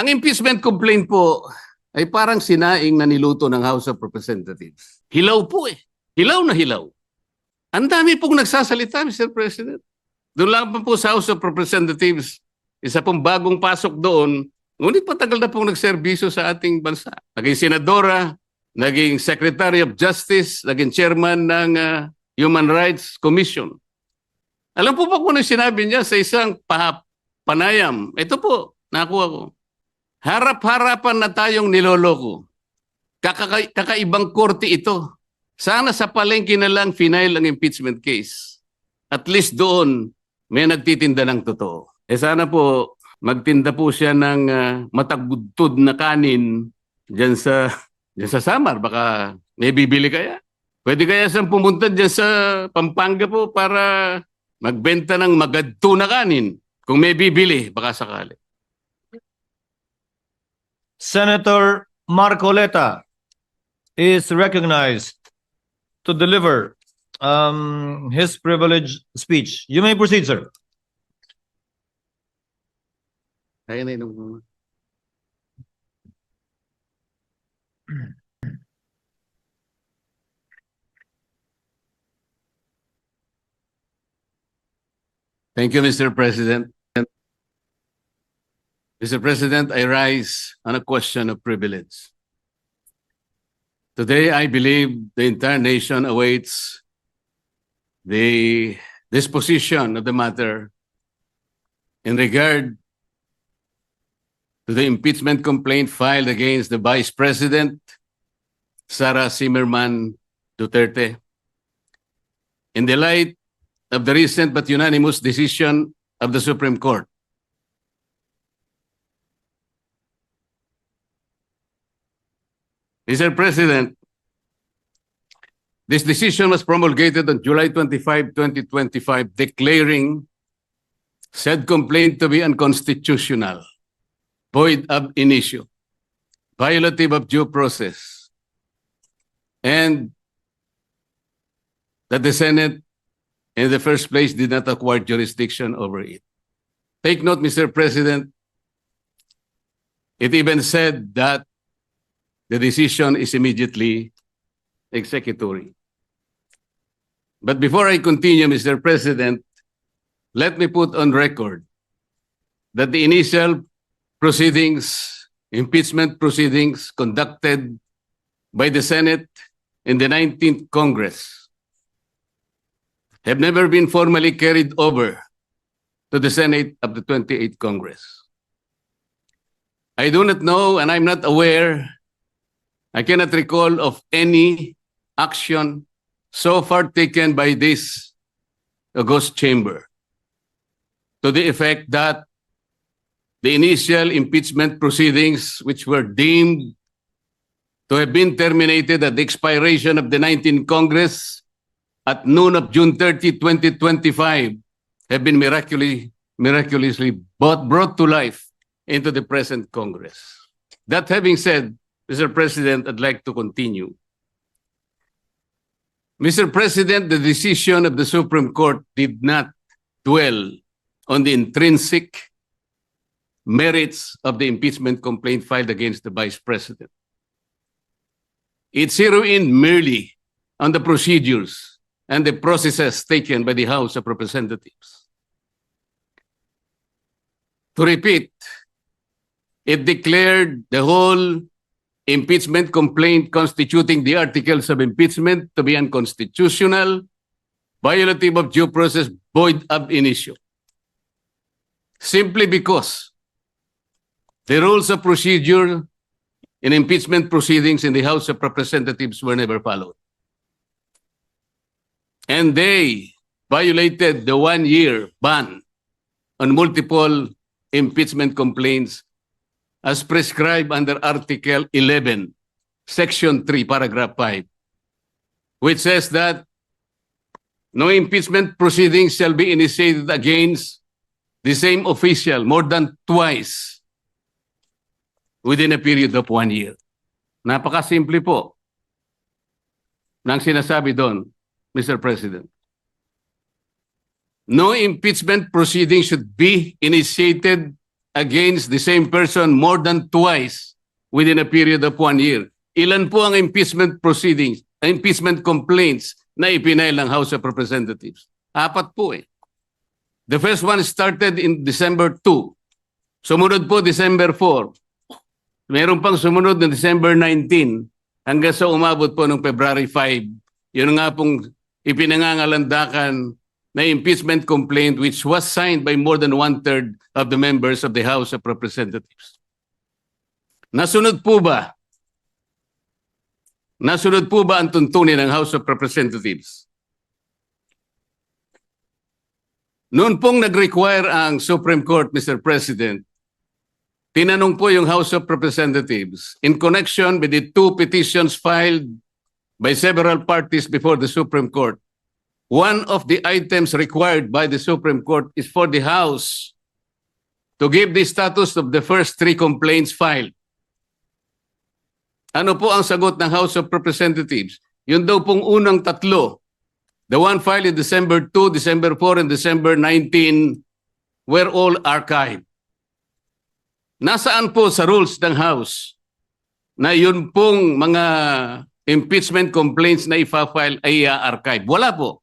Ang impeachment complaint po ay parang sinaing na niluto ng House of Representatives. Hilaw po eh. Hilaw na hilaw. Ang dami pong nagsasalita, Mr. President. Doon lang po sa House of Representatives, isa pong bagong pasok doon, ngunit patagal na pong nagserbisyo sa ating bansa. Naging senadora, naging Secretary of Justice, naging chairman ng ah, Human Rights Commission. Alam po ba kung ano sinabi niya sa isang pa- panayam? Ito po, nakuha ko. Harap-harapan na tayong niloloko. Kakaka- kakaibang korte ito. Sana sa palengke na lang final ang impeachment case. At least doon, may nagtitinda ng totoo. Eh sana po, magtinda po siya ng ah, matagudtod na kanin dyan sa, dyan sa Samar. Baka may bibili kaya. Pwede kaya siyang pumunta dyan sa Pampanga po para magbenta ng magadto na kanin. Kung may bibili, baka sakali. Senator Marcoleta is recognized to deliver um, his privileged speech. You may proceed, sir. Thank you, Mr. President. Mr. President, I rise on a question of privilege. Today, I believe the entire nation awaits the disposition of the matter in regard to the impeachment complaint filed against the Vice President, Sarah Zimmerman Duterte. In the light of the recent but unanimous decision of the Supreme Court. Mr. President, this decision was promulgated on July 25, 2025, declaring said complaint to be unconstitutional void ab initio, violative of due process, and that the Senate in the first place did not acquire jurisdiction over it. Take note, Mr. President, it even said that the decision is immediately executory. But before I continue, Mr. President, let me put on record that the initial proceedings, impeachment proceedings conducted by the Senate in the 19th Congress have never been formally carried over to the Senate of the 28th Congress. I do not know and I'm not aware, I cannot recall of any action so far taken by this august chamber to the effect that the initial impeachment proceedings, which were deemed to have been terminated at the expiration of the 19th Congress at noon of June 30, 2025, have been miraculously, miraculously brought, brought to life into the present Congress. That having said, Mr. President, I'd like to continue. Mr. President, the decision of the Supreme Court did not dwell on the intrinsic merits of the impeachment complaint filed against the Vice President. It zeroed in merely on the procedures and the processes taken by the House of Representatives. To repeat, it declared the whole impeachment complaint constituting the articles of impeachment to be unconstitutional, violative of due process, void ab initio. Simply because the rules of procedure in impeachment proceedings in the House of Representatives were never followed. And they violated the one-year ban on multiple impeachment complaints as prescribed under Article 11, Section 3, Paragraph 5, which says that no impeachment proceedings shall be initiated against the same official more than twice within a period of one year. Napakasimple po ng sinasabi doon, Mr. President. No impeachment proceeding should be initiated against the same person more than twice within a period of one year. Ilan po ang impeachment proceedings, impeachment complaints na ipinail ng House of Representatives? Apat po eh. The first one started in December 2. Sumunod po December 4. Meron pang sumunod na December 19 hanggang sa umabot po ng February 5. Yun nga pong ipinangangalandakan na impeachment complaint which was signed by more than one-third of the members of the House of Representatives. Nasunod po ba? Nasunod po ba ang tuntunin ng House of Representatives? Noon pong nag-require ang Supreme Court, Mr. President, tinanong po yung House of Representatives in connection with the two petitions filed by several parties before the Supreme Court. One of the items required by the Supreme Court is for the House to give the status of the first three complaints filed. Ano po ang sagot ng House of Representatives? Yun daw pong unang tatlo The one filed in December 2, December 4, and December 19 were all archived. Nasaan po sa rules ng House na yun pong mga impeachment complaints na ifa-file ay i-archive? Wala po.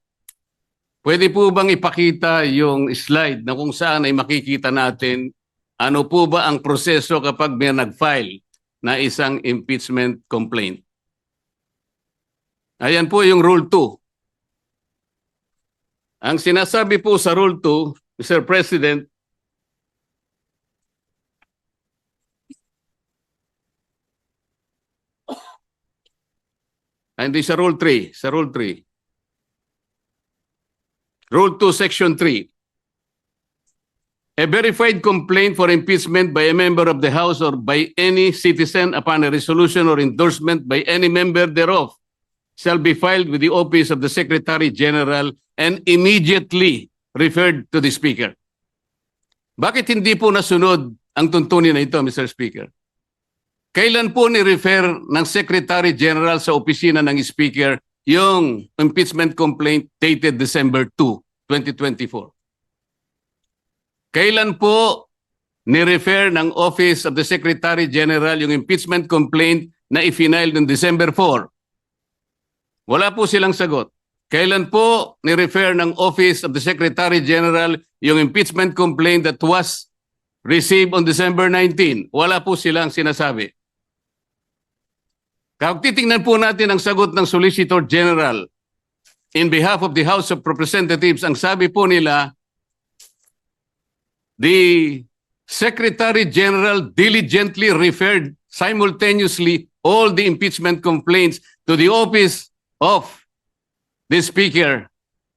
Pwede po bang ipakita yung slide na kung saan ay makikita natin ano po ba ang proseso kapag may nag-file na isang impeachment complaint? Ayan po yung Rule 2. Ang sinasabi po sa Rule 2, Mr. President, Ah, hindi sa Rule 3, sa Rule 3. Rule 2, Section 3. A verified complaint for impeachment by a member of the House or by any citizen upon a resolution or endorsement by any member thereof shall be filed with the office of the Secretary General and immediately referred to the Speaker. Bakit hindi po nasunod ang tuntunin na ito, Mr. Speaker? Kailan po ni-refer ng Secretary General sa opisina ng Speaker yung impeachment complaint dated December 2, 2024? Kailan po ni-refer ng Office of the Secretary General yung impeachment complaint na i-file ng December 4? Wala po silang sagot. Kailan po ni-refer ng Office of the Secretary General yung impeachment complaint that was received on December 19? Wala po silang sinasabi. Kung titingnan po natin ang sagot ng Solicitor General in behalf of the House of Representatives, ang sabi po nila, the Secretary General diligently referred simultaneously all the impeachment complaints to the office of the Speaker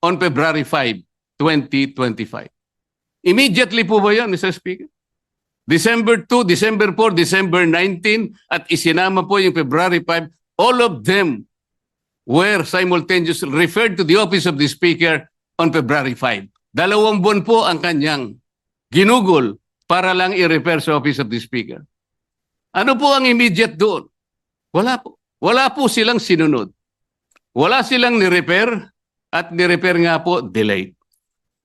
on February 5, 2025. Immediately po ba yan, Mr. Speaker? December 2, December 4, December 19, at isinama po yung February 5, all of them were simultaneously referred to the office of the Speaker on February 5. Dalawang buwan po ang kanyang ginugol para lang i-refer sa office of the Speaker. Ano po ang immediate doon? Wala po. Wala po silang sinunod. Wala silang ni-repair at ni-repair nga po delayed.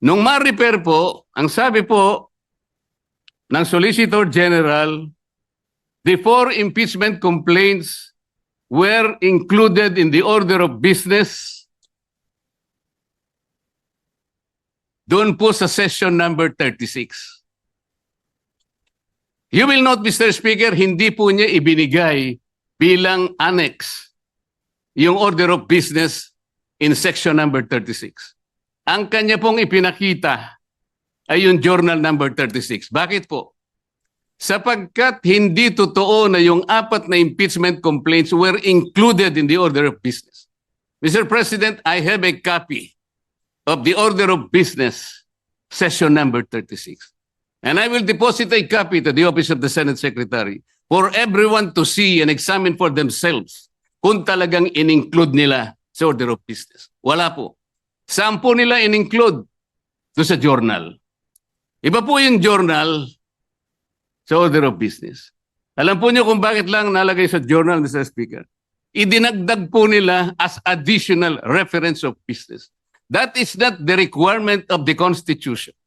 Nung ma-repair po, ang sabi po ng Solicitor General, the four impeachment complaints were included in the order of business doon po sa session number 36. You will note, Mr. Speaker, hindi po niya ibinigay bilang annex yung order of business in section number 36. Ang kanya pong ipinakita ay yung journal number 36. Bakit po? Sapagkat hindi totoo na yung apat na impeachment complaints were included in the order of business. Mr. President, I have a copy of the order of business session number 36. And I will deposit a copy to the office of the Senate Secretary for everyone to see and examine for themselves kung talagang in-include nila sa order of business. Wala po. Saan po nila in-include? Doon sa journal. Iba po yung journal sa order of business. Alam po niyo kung bakit lang nalagay sa journal, Mr. Speaker? Idinagdag po nila as additional reference of business. That is not the requirement of the Constitution.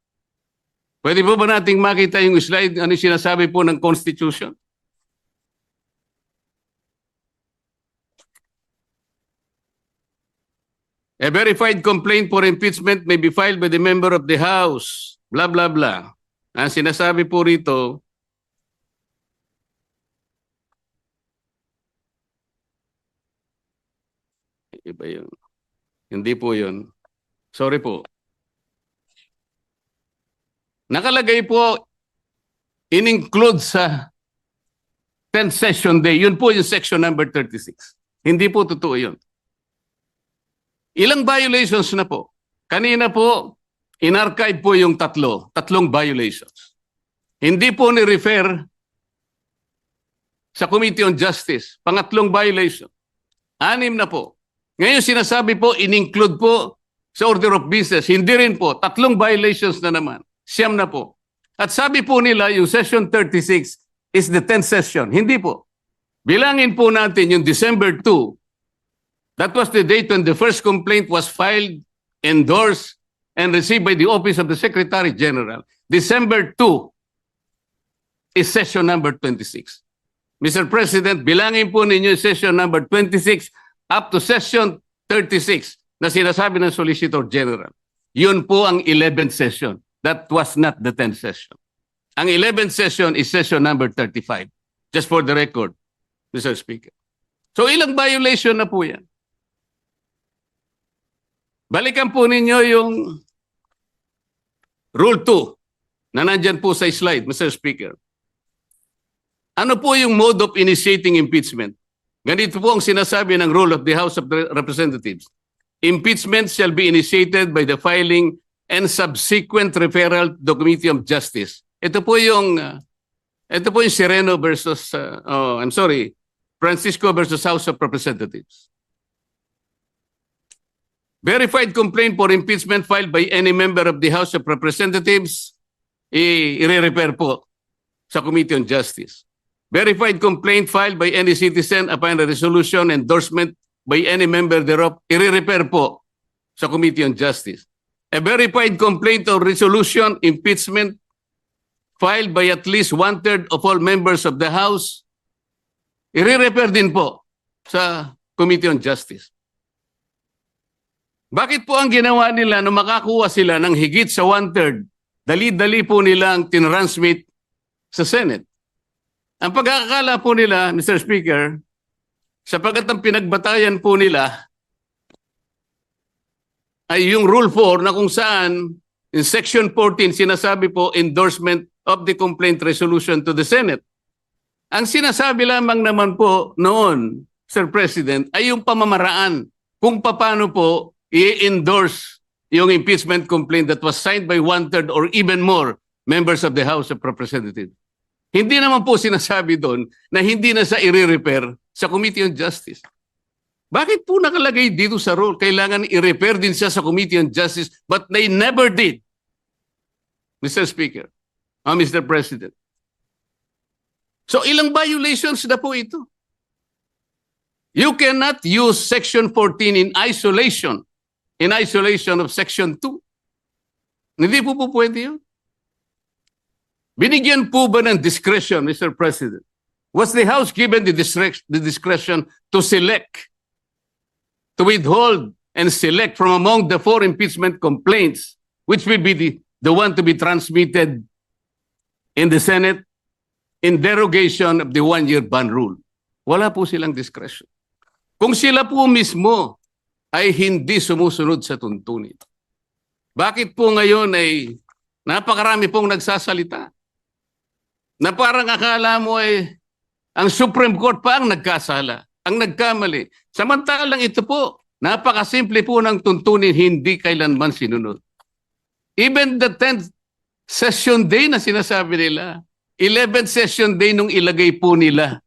Pwede po ba nating makita yung slide, ano yung sinasabi po ng Constitution? A verified complaint for impeachment may be filed by the member of the House. Blah, blah, blah. Ang sinasabi po rito, iba yun. Hindi po yun. Sorry po. Nakalagay po, in-include sa 10th session day. Yun po yung section number 36. Hindi po totoo yun. Ilang violations na po? Kanina po, in-archive po yung tatlo, tatlong violations. Hindi po ni-refer sa Committee on Justice, pangatlong violation. Anim na po. Ngayon sinasabi po, in-include po sa order of business. Hindi rin po, tatlong violations na naman. Siyam na po. At sabi po nila, yung session 36 is the 10th session. Hindi po. Bilangin po natin yung December 2. That was the date when the first complaint was filed, endorsed, and received by the Office of the Secretary General. December 2 is session number 26. Mr. President, bilangin po ninyo session number 26 up to session 36 na sinasabi ng Solicitor General. Yun po ang 11th session. That was not the 10th session. Ang 11th session is session number 35. Just for the record, Mr. Speaker. So ilang violation na po yan? Balikan po ninyo yung Rule 2 na nandyan po sa slide, Mr. Speaker. Ano po yung mode of initiating impeachment? Ganito po ang sinasabi ng rule of the House of Representatives. Impeachment shall be initiated by the filing and subsequent referral to the Committee of Justice. Ito po yung uh, ito po yung Sereno versus uh, oh, I'm sorry, Francisco versus House of Representatives. Verified complaint for impeachment filed by any member of the House of Representatives, i- i-repair po sa Committee on Justice. Verified complaint filed by any citizen upon a resolution endorsement by any member thereof, i-repair po sa Committee on Justice. A verified complaint or resolution impeachment filed by at least one-third of all members of the House, i-repair din po sa Committee on Justice. Bakit po ang ginawa nila nung makakuha sila ng higit sa one-third, dali-dali po nilang tinransmit sa Senate? Ang pagkakakala po nila, Mr. Speaker, sapagkat ang pinagbatayan po nila ay yung Rule 4 na kung saan in Section 14 sinasabi po endorsement of the complaint resolution to the Senate. Ang sinasabi lamang naman po noon, Sir President, ay yung pamamaraan kung paano po i-endorse yung impeachment complaint that was signed by one-third or even more members of the House of Representatives. Hindi naman po sinasabi doon na hindi na sa i-repair sa Committee on Justice. Bakit po nakalagay dito sa rule? Kailangan i-repair din siya sa Committee on Justice but they never did. Mr. Speaker, uh, Mr. President. So ilang violations na po ito? You cannot use Section 14 in isolation, in isolation of Section 2. Hindi po po pwede yun. Binigyan po ba ng discretion, Mr. President? Was the House given the, the discretion to select, to withhold and select from among the four impeachment complaints, which will be the, the one to be transmitted in the Senate in derogation of the one-year ban rule? Wala po silang discretion. Kung sila po mismo ay hindi sumusunod sa tuntunin, bakit po ngayon ay napakarami pong nagsasalita? na parang akala mo ay ang Supreme Court pa ang nagkasala, ang nagkamali. Samantalang ito po, napakasimple po ng tuntunin, hindi kailanman sinunod. Even the 10th session day na sinasabi nila, 11th session day nung ilagay po nila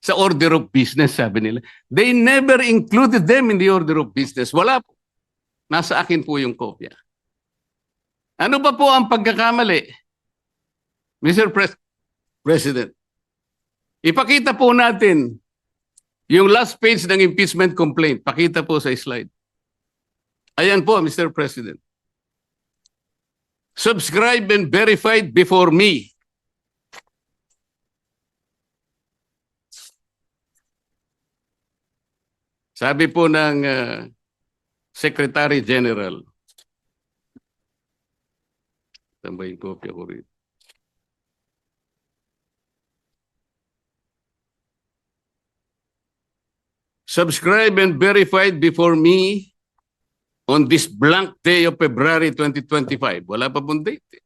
sa order of business, sabi nila. They never included them in the order of business. Wala po. Nasa akin po yung kopya. Ano ba po ang pagkakamali? Mr. Pres- President, ipakita po natin yung last page ng impeachment complaint. Pakita po sa slide. Ayan po, Mr. President. subscribed and verified before me. Sabi po ng uh, Secretary General. Saan ba yung kopya ko rito? Subscribed and verified before me on this blank day of February 2025. Wala pa pong date. eh.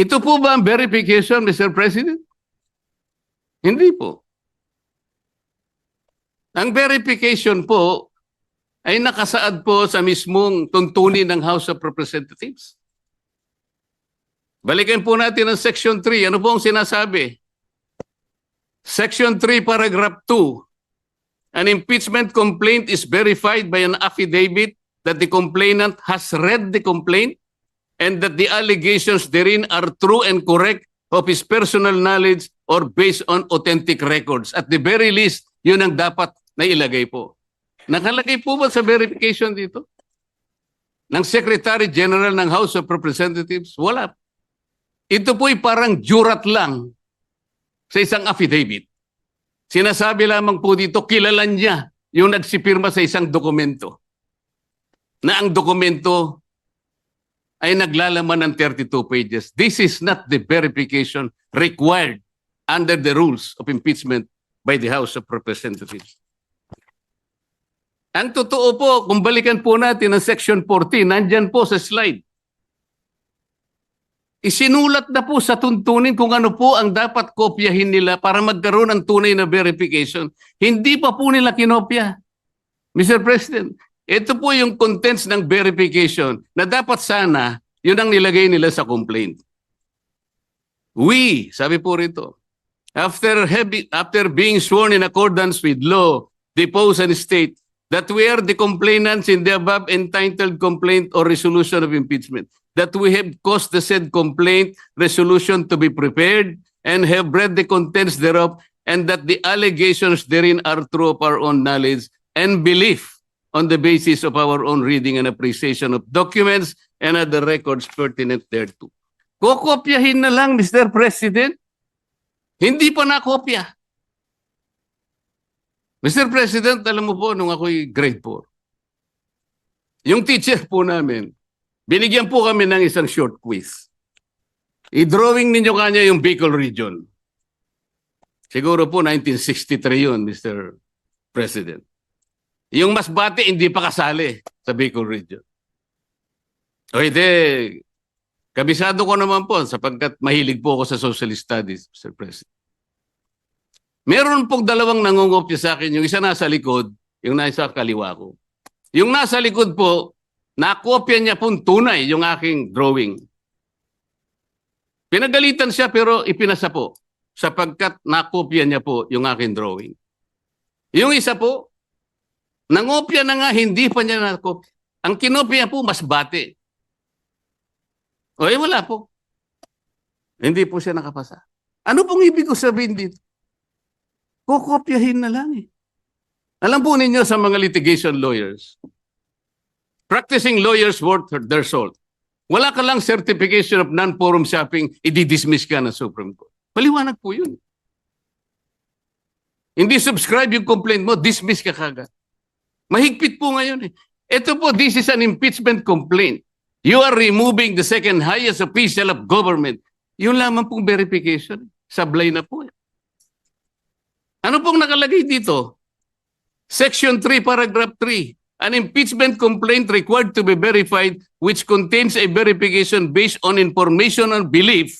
Ito po ba ang verification, Mr. President? Hindi po. Ang verification po ay nakasaad po sa mismong tuntunin ng House of Representatives. Balikan po natin ang Section 3. Ano po ang sinasabi? Section 3, Paragraph 2. An impeachment complaint is verified by an affidavit that the complainant has read the complaint and that the allegations therein are true and correct of his personal knowledge or based on authentic records. At the very least, yun ang dapat na ilagay po. Nakalagay po ba sa verification dito? Ng Secretary General ng House of Representatives? Wala. Ito po'y parang jurat lang sa isang affidavit. Sinasabi lamang po dito, kilalan niya yung nagsipirma sa isang dokumento. Na ang dokumento ay naglalaman ng 32 pages. This is not the verification required under the rules of impeachment by the House of Representatives. Ang totoo po, kung balikan po natin ang Section 14, nandyan po sa slide. Isinulat na po sa tuntunin kung ano po ang dapat kopyahin nila para magkaroon ng tunay na verification. Hindi pa po nila kinopya. Mr. President, ito po yung contents ng verification na dapat sana yun ang nilagay nila sa complaint. We, sabi po rito, after, heavy, after being sworn in accordance with law, depose and state that we are the complainants in the above entitled complaint or resolution of impeachment, that we have caused the said complaint resolution to be prepared and have read the contents thereof, and that the allegations therein are true of our own knowledge and belief on the basis of our own reading and appreciation of documents and other records pertinent thereto. Kokopyahin na lang, Mr. President. Hindi pa nakopya. Mr. President, alam mo po, nung ako'y grade 4, yung teacher po namin, binigyan po kami ng isang short quiz. I-drawing ninyo kanya yung Bicol region. Siguro po 1963 yun, Mr. President. Yung mas bati, hindi pa kasali sa Bicol region. O hindi, kabisado ko naman po sapagkat mahilig po ako sa social studies, Mr. President. Meron pong dalawang nangungopya sa akin. Yung isa nasa likod, yung nasa kaliwa ko. Yung nasa likod po, nakopya niya pong tunay yung aking drawing. Pinagalitan siya pero ipinasa po sapagkat nakopya niya po yung aking drawing. Yung isa po, nangopya na nga, hindi pa niya nakopya. Ang kinopya po, mas bati. O eh, wala po. Hindi po siya nakapasa. Ano pong ibig ko sabihin dito? Kukopyahin na lang eh. Alam po ninyo sa mga litigation lawyers, practicing lawyers worth their salt. Wala ka lang certification of non-forum shopping, i-dismiss ka ng Supreme Court. Paliwanag po yun. Hindi subscribe yung complaint mo, dismiss ka kagad. Mahigpit po ngayon eh. Ito po, this is an impeachment complaint. You are removing the second highest official of government. Yun lamang pong verification. Sablay na po eh. Ano pong nakalagay dito? Section 3, paragraph 3. An impeachment complaint required to be verified which contains a verification based on information and belief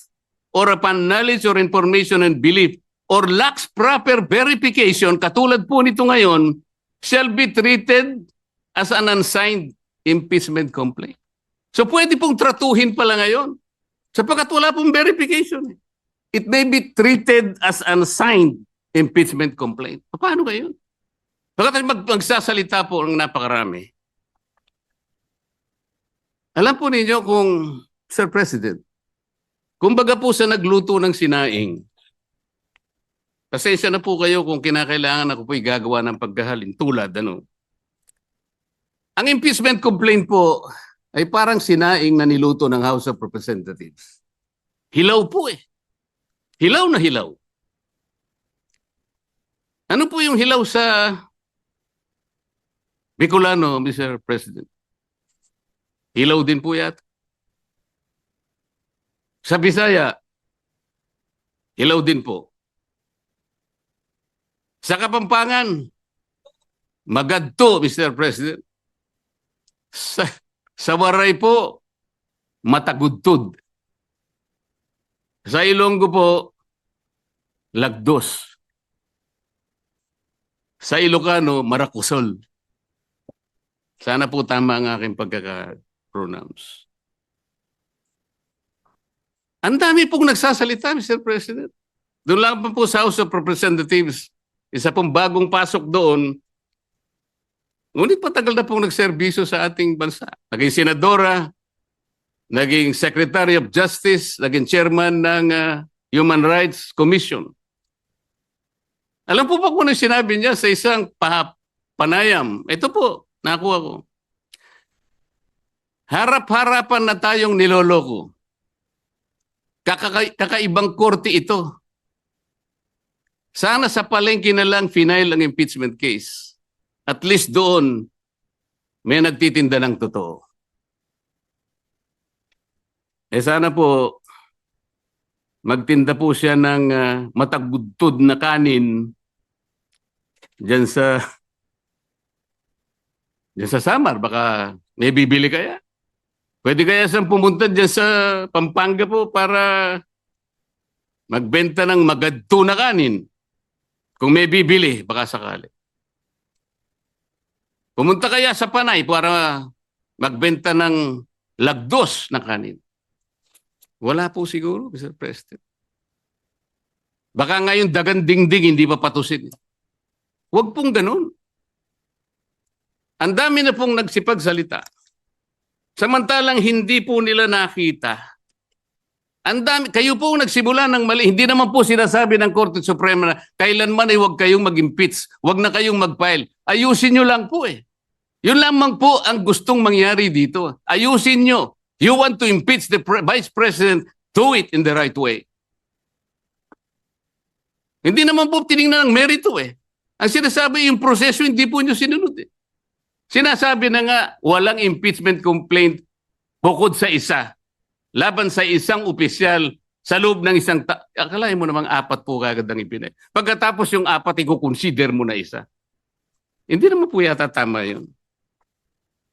or upon knowledge or information and belief or lacks proper verification, katulad po nito ngayon, shall be treated as an unsigned impeachment complaint. So pwede pong tratuhin pala ngayon sapagkat wala pong verification. It may be treated as unsigned impeachment complaint. Paano ngayon? Pagkat mag magsasalita po ng napakarami. Alam po ninyo kung, Sir President, kumbaga po sa nagluto ng sinaing, pasensya na po kayo kung kinakailangan ako po'y gagawa ng pagkahalin tulad ano. Ang impeachment complaint po ay parang sinaing na niluto ng House of Representatives. Hilaw po eh. Hilaw na hilaw. Ano po yung hilaw sa Bicolano, Mr. President? Hilaw din po yata. Sa Bisaya, hilaw din po. Sa Kapampangan, magadto, Mr. President. Sa, sa Waray po, matagudtod. Sa Ilonggo po, lagdos. Sa Ilocano, marakusol. Sana po tama ang aking pagkaka-pronounce. Ang dami pong nagsasalita, Mr. President. Doon lang po sa House of Representatives, isa pong bagong pasok doon, ngunit patagal na pong nagserbisyo sa ating bansa. Naging senadora, naging Secretary of Justice, naging chairman ng ah, Human Rights Commission. Alam po ba kung ano sinabi niya sa isang pa- panayam? Ito po, nakuha ko. Harap-harapan na tayong niloloko. Kakaka- kakaibang korte ito. Sana sa palengke na lang final ang impeachment case. At least doon, may nagtitinda ng totoo. Eh sana po, magtinda po siya ng ah, matagudtod na kanin dyan sa dyan sa Samar. Baka may bibili kaya. Pwede kaya siyang pumunta dyan sa Pampanga po para magbenta ng magadto na kanin. Kung may bibili, baka sakali. Pumunta kaya sa Panay para magbenta ng lagdos na kanin. Wala po siguro, Mr. President. Baka ngayon dagan dingding hindi pa patusin. Huwag pong ganun. Ang dami na pong nagsipagsalita. Samantalang hindi po nila nakita. Ang dami, kayo po nagsimula ng mali. Hindi naman po sinasabi ng Korte Suprema na kailanman ay huwag kayong mag-impeach. Huwag na kayong mag-file. Ayusin nyo lang po eh. Yun lamang po ang gustong mangyari dito. Ayusin nyo. You want to impeach the pre- Vice President, do it in the right way. Hindi naman po tinignan ng merito eh. Ang sinasabi yung proseso, hindi po nyo sinunod eh. Sinasabi na nga, walang impeachment complaint bukod sa isa. Laban sa isang opisyal sa loob ng isang ta- akalain mo namang apat po kagad ang ipinay. Pagkatapos yung apat, i-consider mo na isa. Hindi naman po yata tama yun,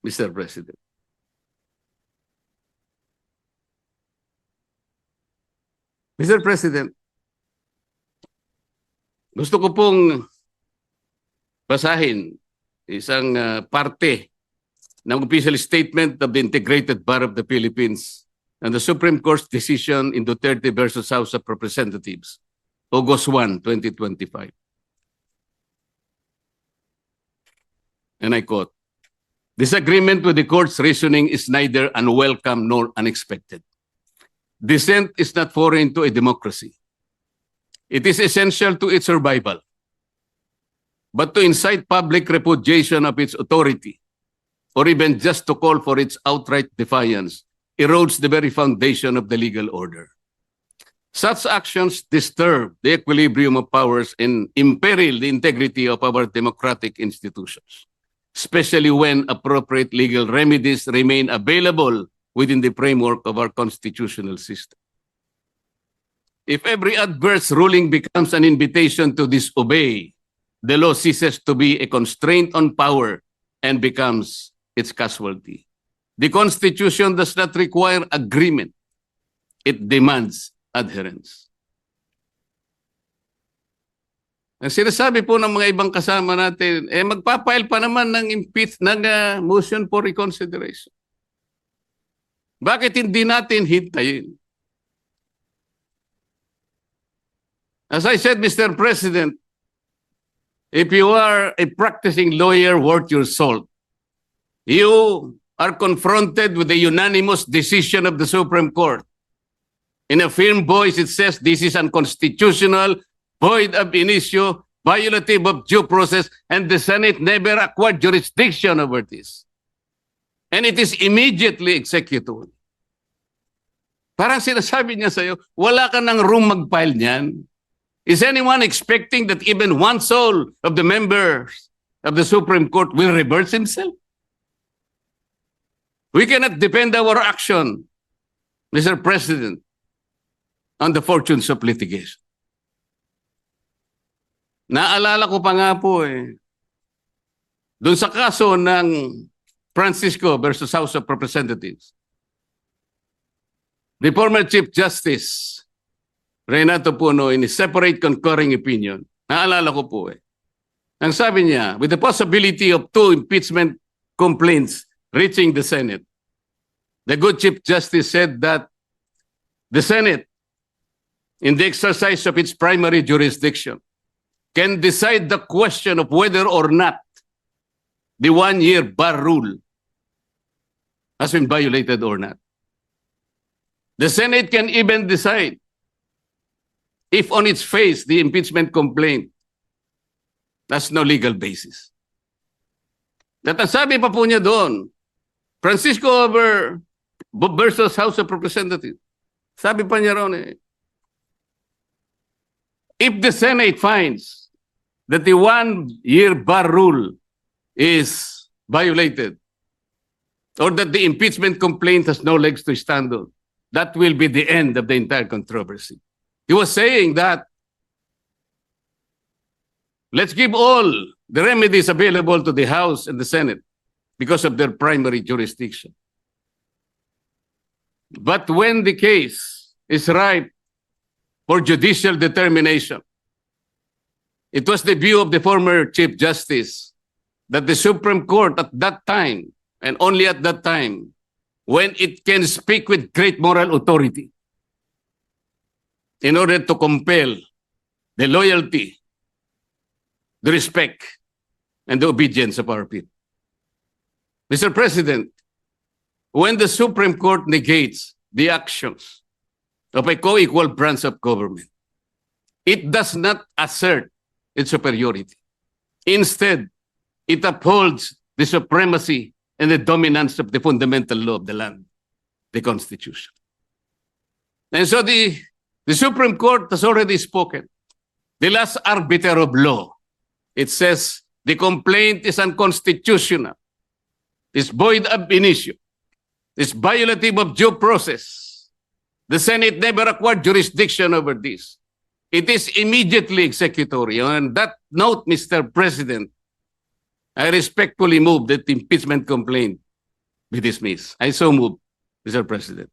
Mr. President. Mr. President, gusto ko pong basahin isang ah, parte ng official statement of the Integrated Bar of the Philippines and the Supreme Court's decision in Duterte versus House of Representatives, August 1, 2025. And I quote, Disagreement with the court's reasoning is neither unwelcome nor unexpected. Dissent is not foreign to a democracy. It is essential to its survival. But to incite public repudiation of its authority, or even just to call for its outright defiance, erodes the very foundation of the legal order. Such actions disturb the equilibrium of powers and imperil the integrity of our democratic institutions, especially when appropriate legal remedies remain available within the framework of our constitutional system. If every adverse ruling becomes an invitation to disobey, the law ceases to be a constraint on power and becomes its casualty. The Constitution does not require agreement. It demands adherence. Ang sinasabi po ng mga ibang kasama natin, eh magpapile pa naman ng impeach ng ah, motion for reconsideration. Bakit hindi natin hintayin? As I said, Mr. President, if you are a practicing lawyer worth your salt, you are confronted with the unanimous decision of the Supreme Court. In a firm voice, it says this is unconstitutional, void ab initio, violative of due process, and the Senate never acquired jurisdiction over this. And it is immediately executed. Parang sinasabi niya sa'yo, wala ka ng room mag-file niyan. Is anyone expecting that even one soul of the members of the Supreme Court will reverse himself? We cannot depend our action, Mr. President, on the fortunes of litigation. Naalala ko pa nga po eh, doon sa kaso ng Francisco versus House of Representatives, the former Chief Justice, Renato Puno, in his separate concurring opinion, naalala ko po eh, ang sabi niya, with the possibility of two impeachment complaints reaching the Senate, the good Chief Justice said that the Senate, in the exercise of its primary jurisdiction, can decide the question of whether or not the one-year bar rule has been violated or not. The Senate can even decide if on its face the impeachment complaint has no legal basis. At sabi pa po niya doon, Francisco over versus House of Representatives. Sabi pa niya ron eh, if the Senate finds that the one-year bar rule is violated, or that the impeachment complaint has no legs to stand on, that will be the end of the entire controversy. He was saying that let's give all the remedies available to the House and the Senate because of their primary jurisdiction. But when the case is ripe for judicial determination, it was the view of the former Chief Justice that the Supreme Court at that time, and only at that time, when it can speak with great moral authority in order to compel the loyalty, the respect, and the obedience of our people. Mr. President, when the Supreme Court negates the actions of a co-equal branch of government, it does not assert its superiority. Instead, it upholds the supremacy and the dominance of the fundamental law of the land, the Constitution. And so the, the Supreme Court has already spoken. The last arbiter of law, it says the complaint is unconstitutional, is void ab initio, is violative of due process. The Senate never acquired jurisdiction over this. It is immediately executory. On that note, Mr. President, I respectfully move that the impeachment complaint be dismissed. I so move, Mr. President.